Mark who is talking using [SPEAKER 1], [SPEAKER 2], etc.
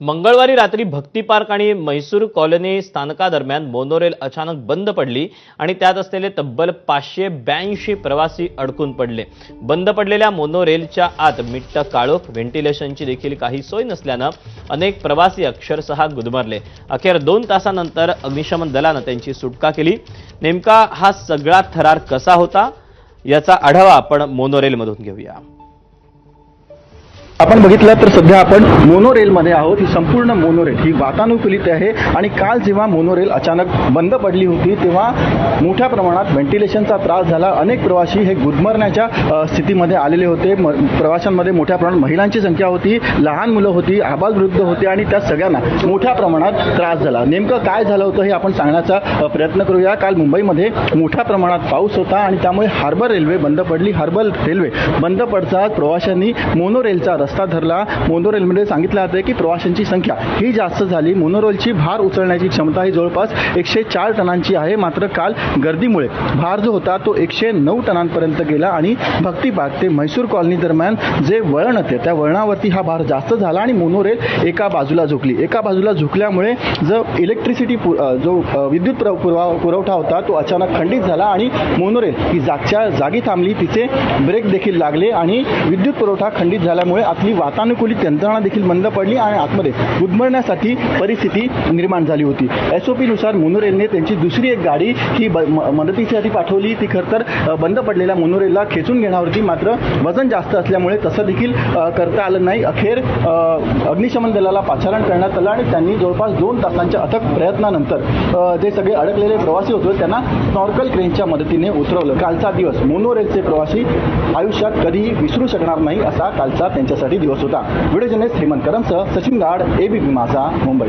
[SPEAKER 1] मंगळवारी रात्री भक्ती पार्क आणि म्हैसूर कॉलनी स्थानकादरम्यान मोनोरेल अचानक बंद पडली आणि त्यात असलेले तब्बल पाचशे ब्याऐंशी प्रवासी अडकून पडले. बंद पडलेल्या मोनोरेलच्या आत मिट्ट काळोख व्हेंटिलेशनची देखील काही सोय नसल्यानं अनेक प्रवासी अक्षरशः गुदमरले. अखेर दोन तासानंतर अग्निशमन दलानं त्यांची सुटका केली. नेमका हा सगळा थरार कसा होता याचा आढावा आपण मोनोरेलमधून घेऊया.
[SPEAKER 2] आपण बघितलं तर सध्या आपण मोनोरेलमध्ये आहोत. ही संपूर्ण मोनोरेल ही वातानुकूलित आहे. आणि काल जेव्हा मोनोरेल अचानक बंद पडली होती तेव्हा मोठ्या प्रमाणात व्हेंटिलेशनचा त्रास झाला. अनेक प्रवासी हे गुदमरण्याच्या स्थितीमध्ये आलेले होते. म प्रवाशांमध्ये मोठ्या प्रमाणात महिलांची संख्या होती लहान मुलं होती आबालवृद्ध होते आणि त्या सगळ्यांना मोठ्या प्रमाणात त्रास झाला. नेमकं काय झालं होतं हे आपण सांगण्याचा प्रयत्न करूया. काल मुंबईमध्ये मोठ्या प्रमाणात पाऊस होता आणि त्यामुळे हार्बर रेल्वे बंद पडली. हार्बर रेल्वे बंद पडताच प्रवाशांनी मोनोरेलचा रस्ता धरला. मोनो मोनोरेलमध्ये सांगितलं जातं की प्रवाशांची संख्या ही जास्त झाली. मोनोरेलची भार उचलण्याची क्षमता ही जवळपास एकशे चार टनांची आहे. मात्र काल गर्दीमुळे भार जो होता तो एकशे नऊ टनांपर्यंत गेला आणि भक्तीबाग ते म्हैसूर कॉलनी दरम्यान जे वळण होते त्या वळणावरती हा भार जास्त झाला आणि मोनोरेल एका बाजूला झुकली. एका बाजूला झुकल्यामुळे जो इलेक्ट्रिसिटी जो विद्युत पुरवा पुरवठा होता तो अचानक खंडित झाला आणि मोनोरेल ही जागच्या जागी थांबली. तिचे ब्रेक देखील लागले आणि विद्युत पुरवठा खंडित झाल्यामुळे आपली वातानुकूलित यंत्रणा देखील बंद पडली आणि आतमध्ये गुदमरण्यासाठी परिस्थिती निर्माण झाली होती. एसओपीनुसार मोनोरेलने त्यांची दुसरी एक गाडी ही ब- मदतीसाठी पाठवली. ती खरं तर बंद पडलेल्या मोनोरेलला खेचून घेणार होती मात्र वजन जास्त असल्यामुळे तसं देखील करता आलं नाही. अखेर अग्निशमन दलाला पाचारण करण्यात आलं आणि त्यांनी जवळपास दोन तासांच्या अथक प्रयत्नानंतर जे सगळे अडकलेले प्रवासी होते त्यांना स्नॉर्कल क्रेनच्या मदतीने उतरवलं. कालचा दिवस मोनोरेलचे प्रवासी आयुष्यात कधीही विसरू शकणार नाही असा कालचा त्यांच्यासाठी दिवस होता व्हिडिओ जर्नलिस्ट हेमंत करमसह सचिन गाड एबीपी माझा मुंबई.